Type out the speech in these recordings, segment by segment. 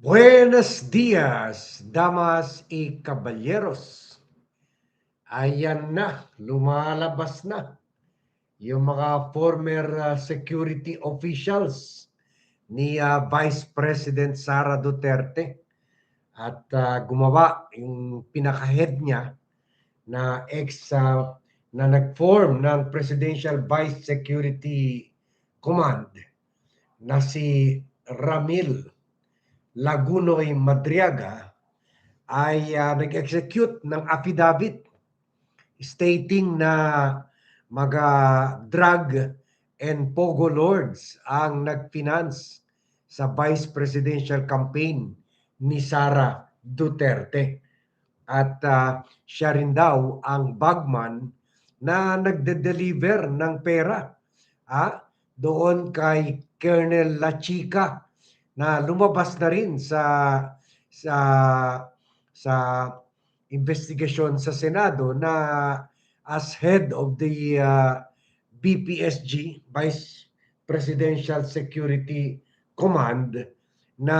Buenos dias, damas y caballeros. Ayan na, lumalabas na yung mga former uh, security officials ni uh, Vice President Sara Duterte at uh, gumawa yung pinaka-head niya na ex uh, na nag-form ng Presidential Vice Security Command na si Ramil Lagunoy Madriaga ay uh, nag-execute ng affidavit stating na mga drug and pogo lords ang nag-finance sa vice presidential campaign ni Sara Duterte. At uh, siya rin daw ang bagman na nagde-deliver ng pera ah, doon kay Colonel La Chica na lumabas na rin sa sa sa investigation sa Senado na as head of the uh, BPSG Vice Presidential Security Command na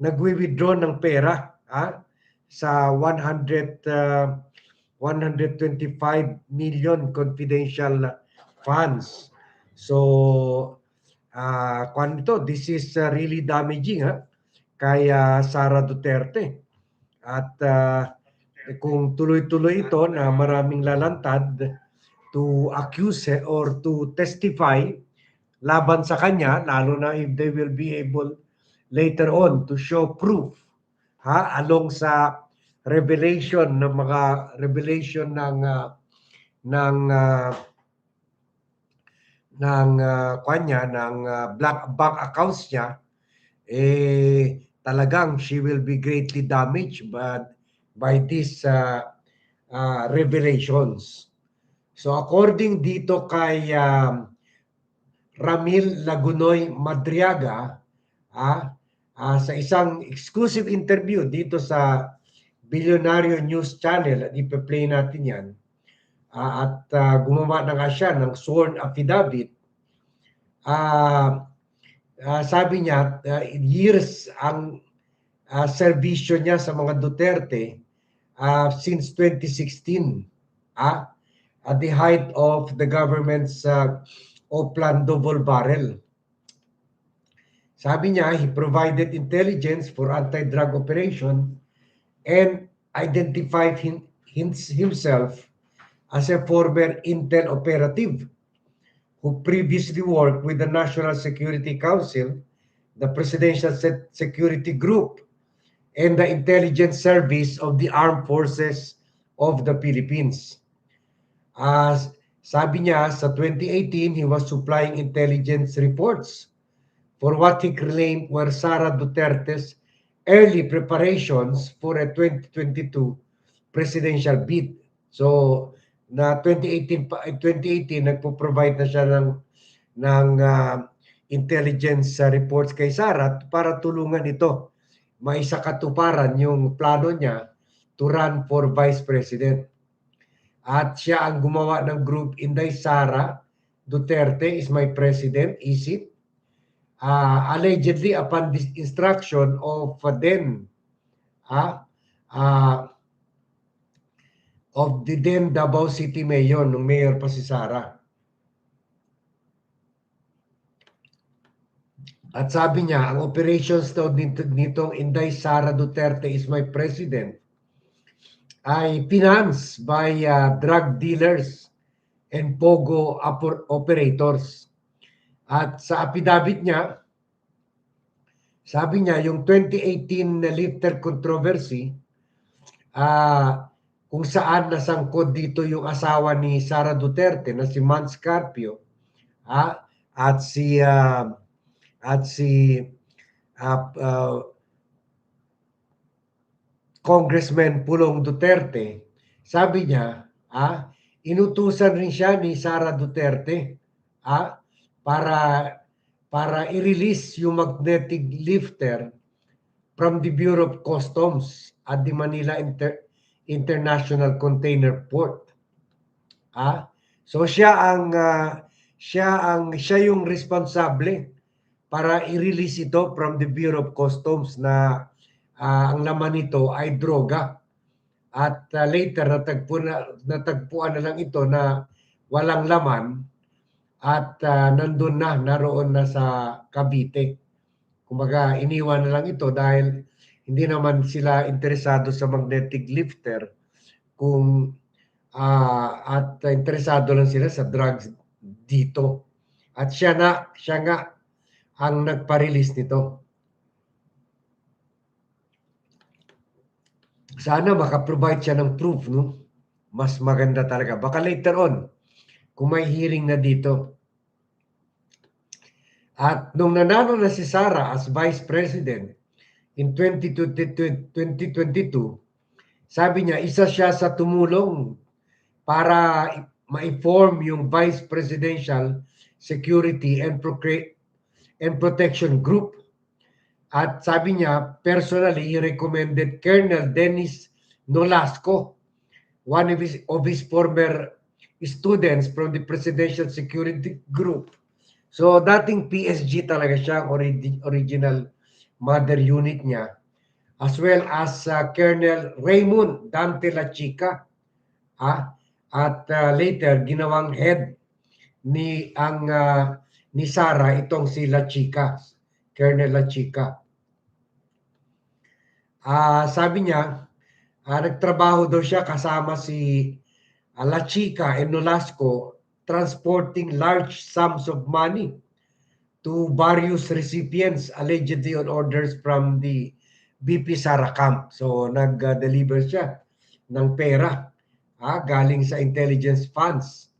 nagwi-withdraw ng pera ah, sa 100 uh, 125 million confidential funds. So uh, kung ito, this is uh, really damaging ha, kay uh, Sara Duterte. At uh, kung tuloy-tuloy ito na maraming lalantad to accuse or to testify laban sa kanya, lalo na if they will be able later on to show proof ha along sa revelation ng mga revelation ng uh, ng uh, ng uh, kanya ng uh, black bank accounts niya eh talagang she will be greatly damaged but by these uh, uh, revelations. So according dito kay um, Ramil Lagunoy Madriaga ah, uh, sa isang exclusive interview dito sa Billionario News Channel at ipe-play natin yan uh, at uh, gumawa na nga siya ng sworn affidavit uh, uh, sabi niya uh, years ang uh, serbisyo niya sa mga Duterte uh, since 2016 uh, at the height of the government's uh, Oplan double barrel. Sabi niya, he provided intelligence for anti-drug operation and identified him, himself as a former intel operative who previously worked with the National Security Council, the Presidential Security Group, and the Intelligence Service of the Armed Forces of the Philippines. As sabi niya, sa 2018, he was supplying intelligence reports for what he claimed were Sara Duterte's early preparations for a 2022 presidential bid. So, na 2018 2018 nagpo-provide na siya ng ng uh, intelligence uh, reports kay Sara para tulungan ito maisakatuparan yung plano niya to run for vice president. At siya ang gumawa ng group Inday Sara Duterte is my president, is it? Uh, allegedly upon this instruction of uh, then uh, uh, of the then Davao City Mayor nung mayor pa si Sara. At sabi niya, ang operations daw nito, nitong Inday Sara Duterte is my president ay financed by uh, drug dealers and pogo operators. At sa affidavit niya, sabi niya yung 2018 lifter controversy, uh, kung saan nasangkot dito yung asawa ni Sara Duterte na si Man Scarpio ah, at si uh, at si uh, uh, Congressman Pulong Duterte, sabi niya, ah, inutusan rin siya ni Sara Duterte ah, para para i-release yung magnetic lifter from the Bureau of Customs at the Manila Inter International Container Port. Ah, so siya ang uh, siya ang siya yung responsable para i-release ito from the Bureau of Customs na uh, ang laman nito ay droga. At uh, later natagpo na, natagpuan na lang ito na walang laman at uh, nandun na, naroon na sa Cavite. Kumaga, iniwan na lang ito dahil hindi naman sila interesado sa magnetic lifter kung uh, at interesado lang sila sa drugs dito. At siya na, siya nga ang nagpa-release nito. Sana maka-provide siya ng proof, no? Mas maganda talaga. Baka later on, kung may hearing na dito. At nung nanalo na si Sara as Vice President in 2022, sabi niya, isa siya sa tumulong para ma-form yung Vice Presidential Security and, Procre- and Protection Group. At sabi niya, personally, he recommended Colonel Dennis Nolasco, one of his, of his former students from the Presidential Security Group. So, dating PSG talaga siya, orig- original mother unit niya. As well as uh, Colonel Raymond Dante La Chica. Ah, at uh, later, ginawang head ni ang uh, ni Sara itong si La Chica, Colonel La Chica. Uh, sabi niya, uh, nagtrabaho daw siya kasama si uh, La Chica and Nolasco transporting large sums of money to various recipients allegedly on orders from the BP Sara Camp. So nag-deliver siya ng pera ah, galing sa intelligence funds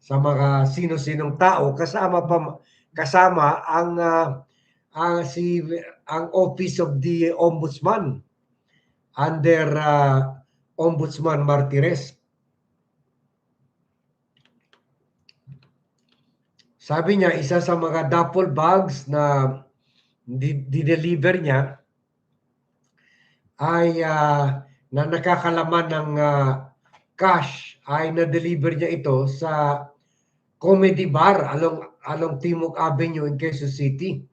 sa mga sino-sinong tao kasama pa kasama ang uh, ang si ang office of the ombudsman under uh, ombudsman Martires Sabi niya isa sa mga duffel bags na di-deliver niya ay uh, na nakakalaman ng uh, cash ay na-deliver niya ito sa comedy bar along along Timog Avenue in Quezon City.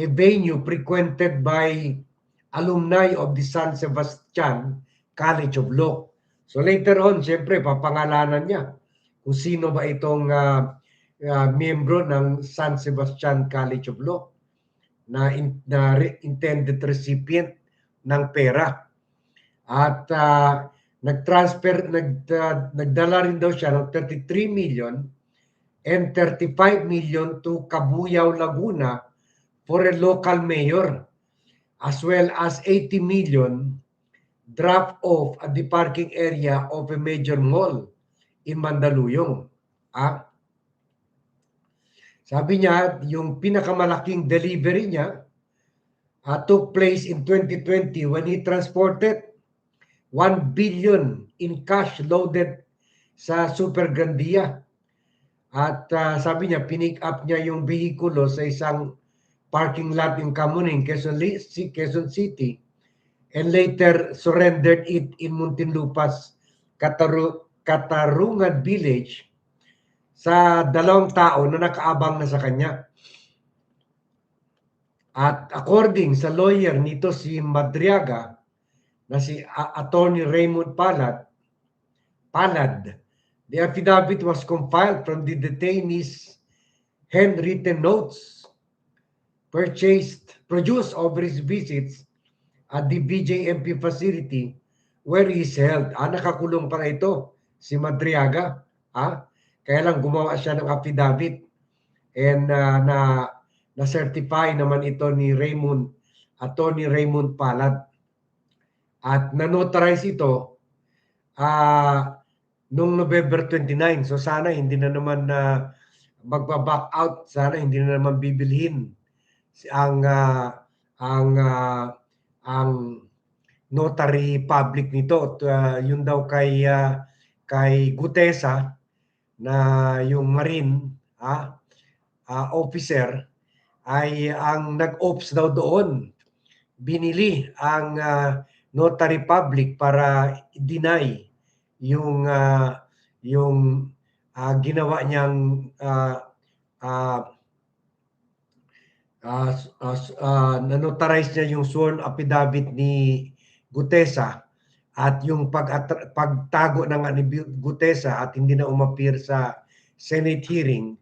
A venue frequented by alumni of the San Sebastian College of Law. So later on, siyempre, papangalanan niya kung sino ba itong uh, uh, miyembro ng San Sebastian College of Law na, in, na re, intended recipient ng pera. At uh, nag-transfer, nag, uh, nagdala rin daw siya ng 33 million and 35 million to Cabuyao, Laguna for a local mayor as well as 80 million drop off at the parking area of a major mall in Mandaluyong. Ah? Sabi niya, yung pinakamalaking delivery niya uh, took place in 2020 when he transported 1 billion in cash loaded sa Super Grandia. At uh, sabi niya, pinick up niya yung behikulo sa isang parking lot in Kamuning, Quezon, Quezon City, and later surrendered it in Muntinlupas, Kataru, Katarungan Village sa dalawang tao na nakaabang na sa kanya. At according sa lawyer nito si Madriaga, na si Attorney Raymond Palad, Palad, The affidavit was compiled from the detainee's handwritten notes purchased, produced over his visits at the BJMP facility where he is held. Ah, nakakulong para ito, si Madriaga. Ah, kaya lang gumawa siya ng affidavit and uh, na na-certify naman ito ni Raymond, Attorney Raymond Palad. At na-notarize ito uh, nung November 29. So sana hindi na naman na uh, magba-back out, sana hindi na naman bibilhin ang uh, ang uh, ang notary public nito. Uh, yun daw kay uh, kay Gutesa na yung marine ah, uh, officer ay ang nag-ops daw doon. Binili ang uh, notary public para deny yung uh, yung uh, ginawa niyang uh, uh, uh, uh, uh, nanotarize niya yung sworn affidavit ni Gutesa at yung pag pagtago ng Gutesa at hindi na umapir sa Senate hearing,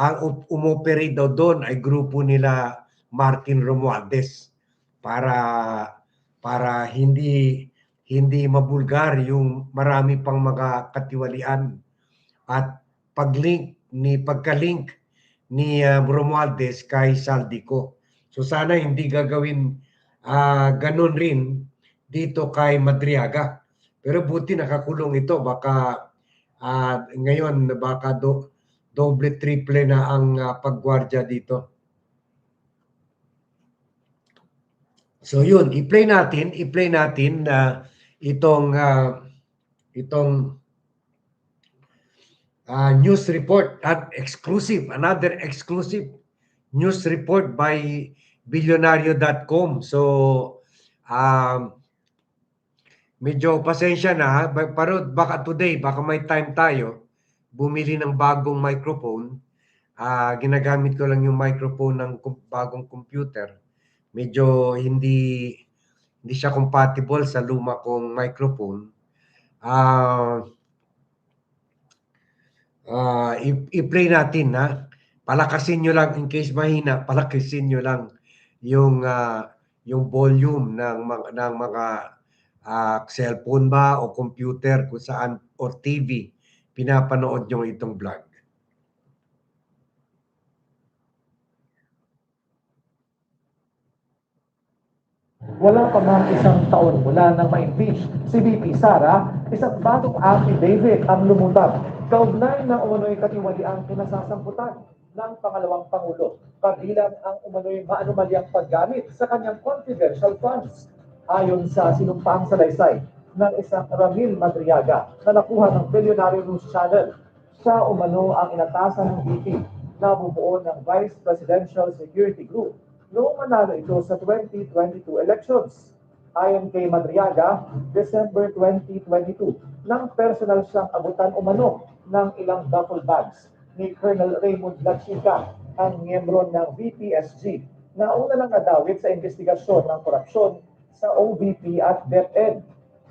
ang umoperate daw doon ay grupo nila Martin Romualdez para para hindi hindi mabulgar yung marami pang mga katiwalian at paglink ni pagka-link ni uh, Romualdez kay Saldico. So sana hindi gagawin uh, ganun rin dito kay Madriaga. Pero buti nakakulong ito baka uh, ngayon baka do, doble triple na ang uh, paggwardya dito. So yun, i-play natin, i-play natin na uh, itong uh, itong uh, news report at exclusive another exclusive news report by billionario.com so um, medyo pasensya na pero baka today baka may time tayo. Bumili ng bagong microphone. Uh, ginagamit ko lang yung microphone ng bagong computer. Medyo hindi hindi siya compatible sa luma kong microphone, uh, uh, i-play natin na palakasin nyo lang in case mahina, palakasin nyo lang yung uh, yung volume ng ng mga uh, cellphone ba o computer kung saan or TV pinapanood nyo itong vlog. Wala pa nga isang taon mula nang ma-impeach si VP Sara, isang bagong affidavit ang lumutang kaugnay na umano'y katiwaliang pinasasamputan ng pangalawang Pangulo, kabilang ang umano'y maanumalyang paggamit sa kanyang confidential funds. Ayon sa sinumpaang salaysay ng isang Ramil Madriaga na nakuha ng Billionaire News Channel, siya umano ang inatasan ng VP na bumuo ng Vice Presidential Security Group noong manalo ito sa 2022 elections. Ayon kay Madriaga, December 2022, nang personal siyang abutan umano ng ilang duffel bags ni Colonel Raymond Lachica, ang miyembro ng VPSG, na una lang nadawit sa investigasyon ng korupsyon sa OVP at DepEd.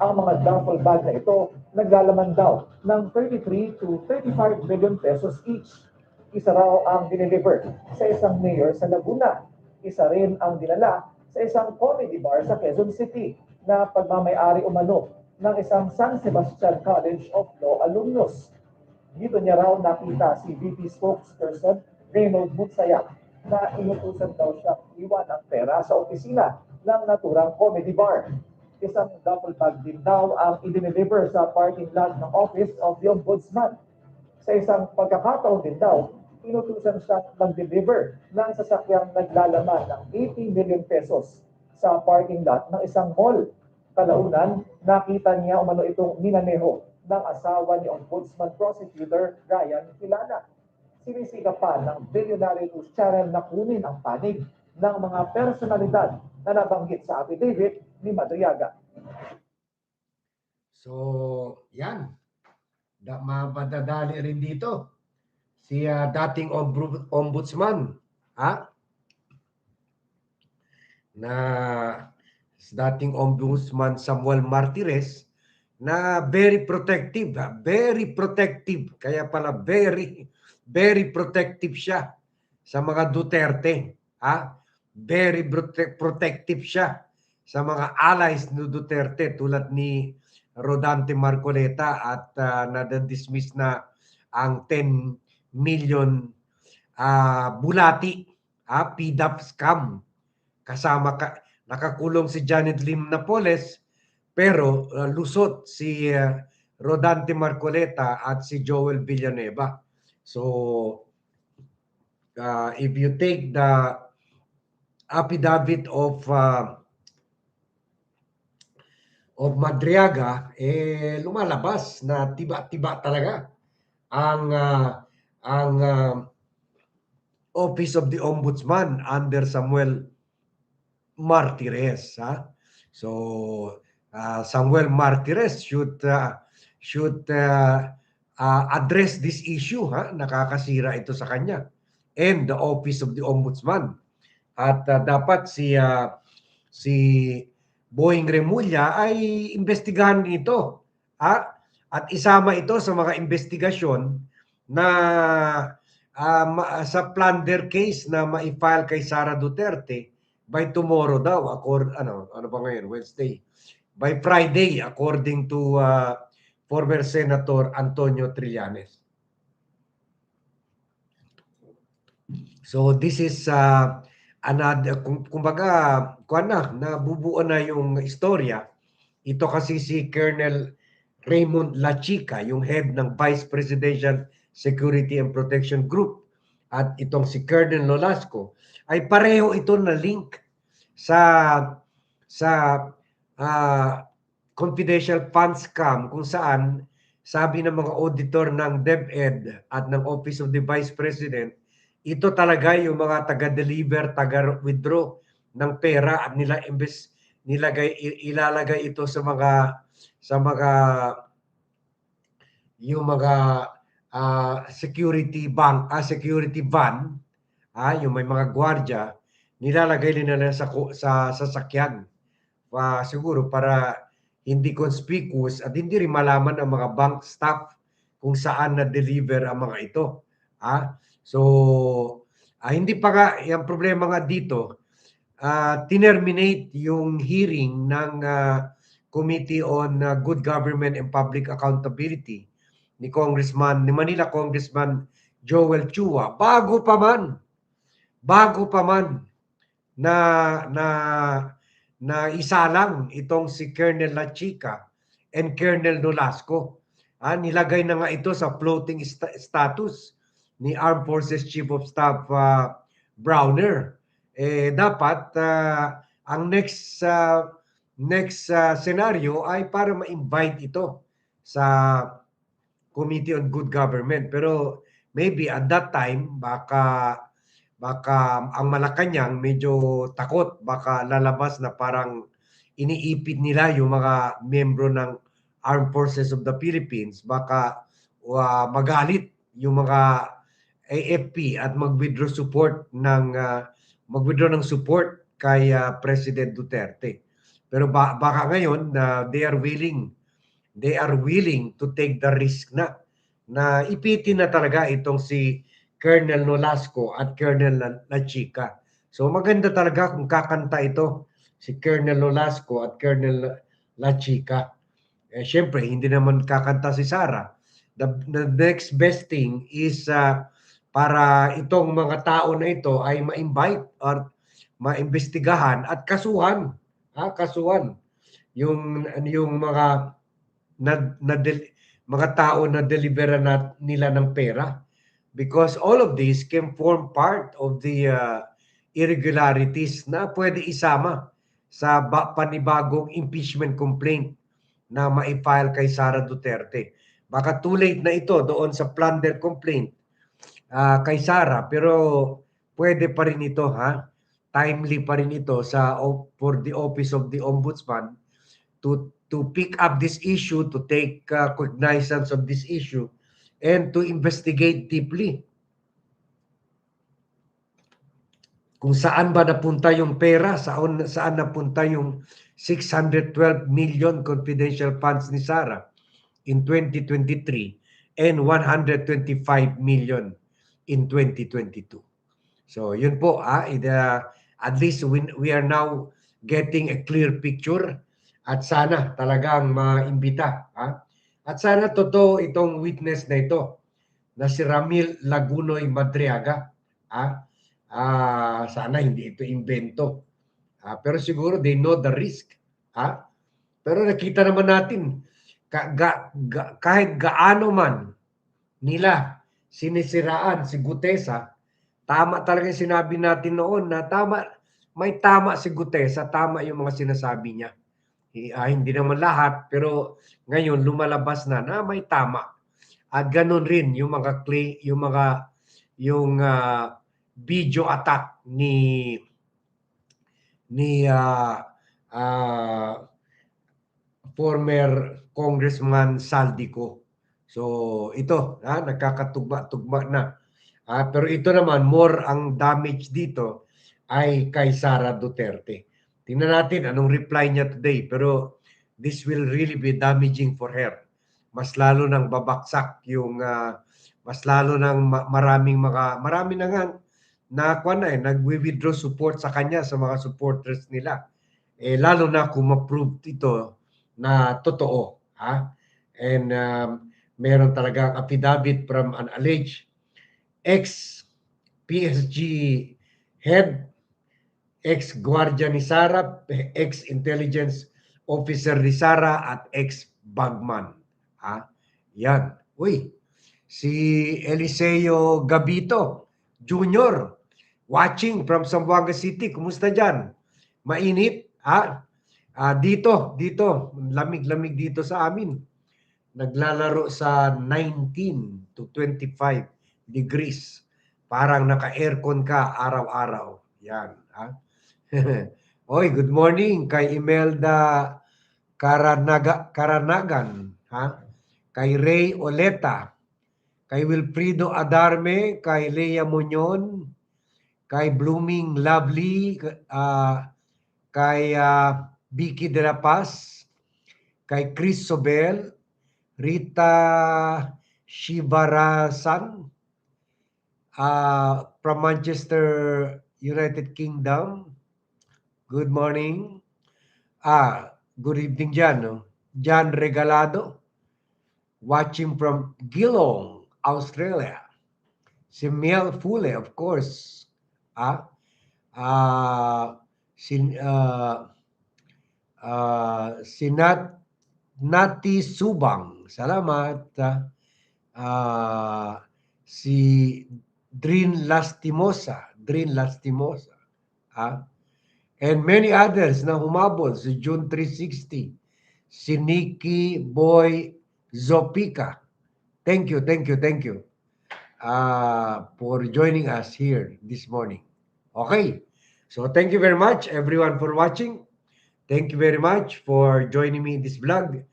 Ang mga duffel bag na ito naglalaman daw ng 33 to 35 billion pesos each. Isa raw ang dineliver sa isang mayor sa Laguna isa rin ang dinala sa isang comedy bar sa Quezon City na pagmamayari umano ng isang San Sebastian College of Law alumnus. Dito niya raw nakita si VP spokesperson Raymond Butsayak na inutusan daw siya iwan ang pera sa opisina ng naturang comedy bar. Isang duffel bag din daw ang idineliver sa parking lot ng Office of the Ombudsman. Sa isang pagkakataon din daw, inutusan siya mag-deliver ng sasakyang naglalaman ng 80 million pesos sa parking lot ng isang mall. Kalaunan, nakita niya umano itong minaneho ng asawa ni Ombudsman Prosecutor Ryan Kilana. Sinisika pa ng Billionaire News Channel na kunin ang panig ng mga personalidad na nabanggit sa affidavit ni Madriaga. So, yan. Da, madadali rin dito si uh, dating ombudsman ha na dating ombudsman Samuel Martires na very protective ha? very protective kaya pala very very protective siya sa mga Duterte ha very prote- protective siya sa mga allies ni Duterte tulad ni Rodante Marcoleta at uh, nadismiss na ang 10 million uh, bulati, uh, PDAP scam. Kasama ka, nakakulong si Janet Lim Napoles pero uh, lusot si uh, Rodante Marcoleta at si Joel Villanueva. So uh, if you take the affidavit of uh, of Madriaga, eh lumalabas na tiba-tiba talaga ang uh, ang uh, Office of the Ombudsman under Samuel Martires. Ha? So, uh, Samuel Martires should uh, should uh, uh, address this issue. Ha? Nakakasira ito sa kanya. And the Office of the Ombudsman. At ah, dapat si ah, si Boeing Remulla ay investigahan nito. Ah, at isama ito sa mga investigasyon na ma- sa plunder case na ma-file kay Sara Duterte by tomorrow daw accord ano ano ba ngayon Wednesday by Friday according to ah, former Senator Antonio Trillanes. So this is uh, another kumbaga kuan na nabubuo na yung istorya. Ito kasi si Colonel Raymond Lachica, yung head ng Vice Presidential Security and Protection Group at itong si Colonel Nolasco ay pareho ito na link sa sa ah, confidential funds scam kung saan sabi ng mga auditor ng DepEd at ng Office of the Vice President ito talaga yung mga taga-deliver, taga-withdraw ng pera at nila imbes nilagay ilalagay ito sa mga sa mga yung mga ah, security bank, ah, security van, ah, yung may mga gwardiya, nilalagay nila sa sa sasakyan. Ah, siguro para hindi conspicuous at hindi rin malaman ang mga bank staff kung saan na-deliver ang mga ito. Ah, so ah, hindi pa nga yung problema nga dito ah, tinerminate yung hearing ng ah, Committee on ah, Good Government and Public Accountability ni Congressman, ni Manila Congressman Joel Chua bago pa man bago pa man na na na isalang itong si Colonel Lachica and Colonel Nolasco. Ah, nilagay na nga ito sa floating sta- status ni Armed Forces Chief of Staff ah, Browner. Eh dapat ah, ang next ah, next ah, scenario ay para ma-invite ito sa Committee on Good Government. Pero maybe at that time baka baka ang Malacanang medyo takot baka lalabas na parang iniipit nila yung mga membro ng Armed Forces of the Philippines baka uh, magalit yung mga AFP at mag-withdraw support ng uh, mag-withdraw ng support kay uh, President Duterte. Pero ba- baka ngayon na they are willing they are willing to take the risk na na ipitin na talaga itong si Colonel Nolasco at Colonel La- Lachica. So maganda talaga kung kakanta ito si Colonel Nolasco at Colonel Lachica. Eh, Siyempre, hindi naman kakanta si Sara. The, the next best thing is uh, para itong mga tao na ito ay ma-invite or maimbestigahan at kasuhan. Ha, kasuhan. Yung, yung mga na, na del- mga tao na deliveran na, nila ng pera because all of this can form part of the uh, irregularities na pwede isama sa ba- panibagong impeachment complaint na ma-file kay Sara Duterte. Baka too late na ito doon sa plunder complaint ah, kay Sara pero pwede pa rin ito ha? Timely pa rin ito sa for the office of the ombudsman to to pick up this issue to take uh, cognizance of this issue and to investigate deeply kung saan ba napunta yung pera, saan, saan napunta yung 612 million confidential funds ni Sara in 2023 and 125 million in 2022. So yun po, ah, it, uh, at least we, we are now getting a clear picture at sana talagang maimbita. Ah. At sana totoo itong witness na ito na si Ramil Lagunoy Madriaga. Ah. Ah, sana hindi ito invento. Ah, pero siguro they know the risk. Ah. Pero nakita naman natin ka, ga, ga, kahit gaano man nila sinisiraan si Gutesa, tama talaga yung sinabi natin noon na tama may tama si Gutesa, tama yung mga sinasabi niya. Ah, hindi naman lahat, pero ngayon lumalabas na na may tama. At ganun rin yung mga clay, yung mga yung ah, video attack ni ni ah, ah, former Congressman Saldico. So ito, ah, nagkakatugma-tugma na. Ah, pero ito naman more ang damage dito ay kay Sara Duterte. Tingnan natin anong reply niya today pero this will really be damaging for her. Mas lalo nang babaksak yung ah, mas lalo nang ma- maraming mga marami na nga na kuan na eh, nagwi-withdraw support sa kanya sa mga supporters nila. Eh lalo na kung ma-prove ito na totoo, ha? And um, meron talagang affidavit from an alleged ex PSG head, ex guardia ni Sara, ex intelligence officer ni Sara at ex bagman. Ha? Yan. Uy, si Eliseo Gabito Jr. watching from Zamboanga City. Kumusta dyan? Mainit? Ha? Ah, dito, dito, lamig-lamig dito sa amin. Naglalaro sa 19 to 25 degrees. Parang naka-aircon ka araw-araw. Yan. Ha? Oy, good morning kay Imelda Karanaga, Karanagan. Ha? Kay Ray Oleta. Kay Wilfrido Adarme. Kay Lea Muñon. Kay Blooming Lovely. ah, kay ah, Vicky De La Paz. Kay Chris Sobel. Rita Shivarasan uh, from Manchester, United Kingdom. Good morning. Ah, good evening dyan. No? John Regalado, watching from Geelong, Australia. Si Mel Fule, of course. Ah, ah, si, ah, ah, si Nat, Nati Subang. Salamat. Ah, si Drin Lastimosa, Drin Lastimosa. Ah. And many others na humabol, si June 360, si Nikki Boy Zopika. Thank you, thank you, thank you uh, for joining us here this morning. Okay, so thank you very much everyone for watching. Thank you very much for joining me in this vlog.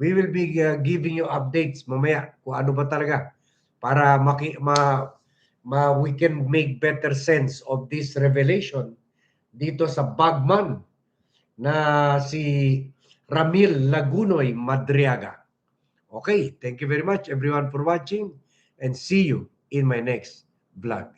We will be uh, giving you updates mamaya kung ano ba talaga para maki, ma, ma, we can make better sense of this revelation dito sa Bagman na si Ramil Lagunoy Madriaga. Okay, thank you very much everyone for watching and see you in my next vlog.